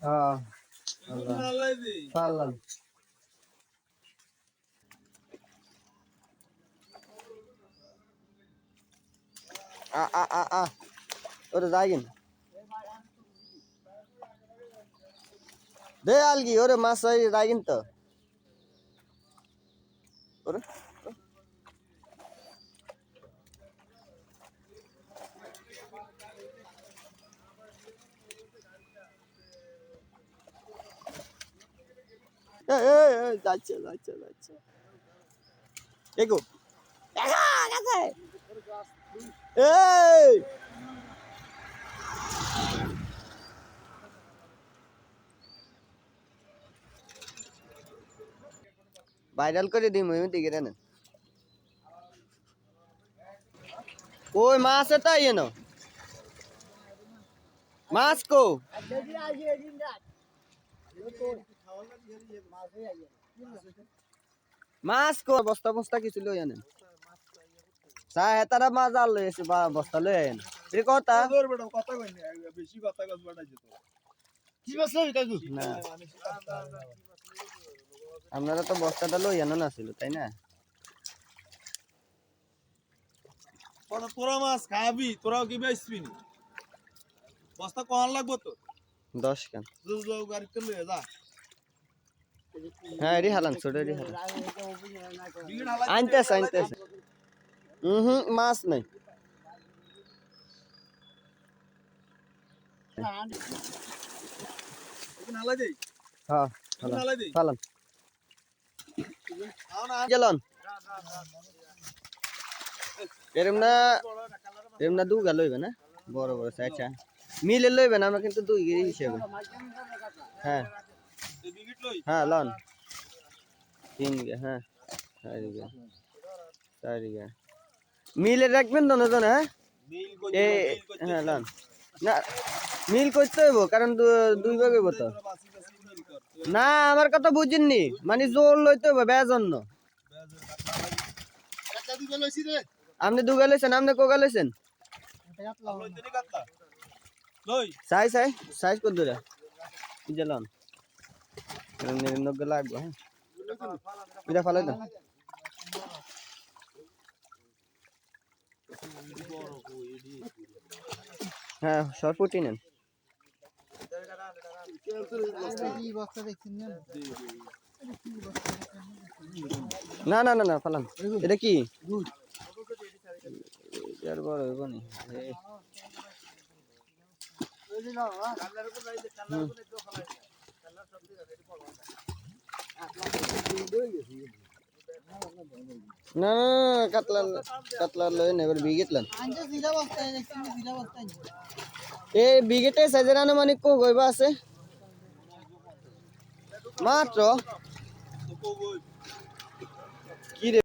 হ্যাঁ পারলাম আ আ আ আ ওরে যাইগিন দে আলগি ওরে মাছ হয় তো ওরে যাচ্ছে যাচ্ছে যাচ্ছে। এগো এই! ভাইরাল করে দিই মুই দিকে দেন ওই মাছ এটা ইয়ে না মাছ কো? মাছ কো বস্তা বস্তা কিছু লই আনেন চা হেতারা মাছ আর লই এসে বস্তা লই আনেন এর কথা। বেশি কথা কস বাটাই যেত না। আপনারা তো বস্তাটা লই আনো না ছিল তাই না? তোরা মাছ খাবি তোরাও কি বেচবি বস্তা কখন লাগবো তো? দশ কান? গাড়িতে লয়ে যা। হ্যাঁ এরি হালান ছোট এরি হালান। আনতেছে আনতেছে। হুম, মাছ নাই। হ্যাঁ হালান না গেলন। এরম না এরম না লইবে না? বড় বড় মিলে লইবেন আমরা কিন্তু দুই কেজি হিসেবে। হ্যাঁ। হ্যাঁ লন। তিন গে হ্যাঁ চারি গে চারি গে মিলে রাখবেন তো নজন হ্যাঁ? হ্যাঁ লন। না মিল করতে হইব কারণ দুই ভাগ হইব তো না আমার কথা বুঝিননি মানে জোর লইতে হবে লইছি রে আপনি দুগা লইছেন আপনি কোগা লইছেন? সাই সাই সাইজ কত দূরে যে নিরন্ন লাগবে হ্যাঁ এটা ফালাই দাও হ্যাঁ সরপুটি নেন না না না না ফালান। এটা কি? আর বড় হইব নি হুম। না না কাতলার কাতলার কাতলা লই নেবার বিগেটলেন এই বিগেটে সাইজের আনুমানিক কো গইবা আছে? মাত্র? কি রে?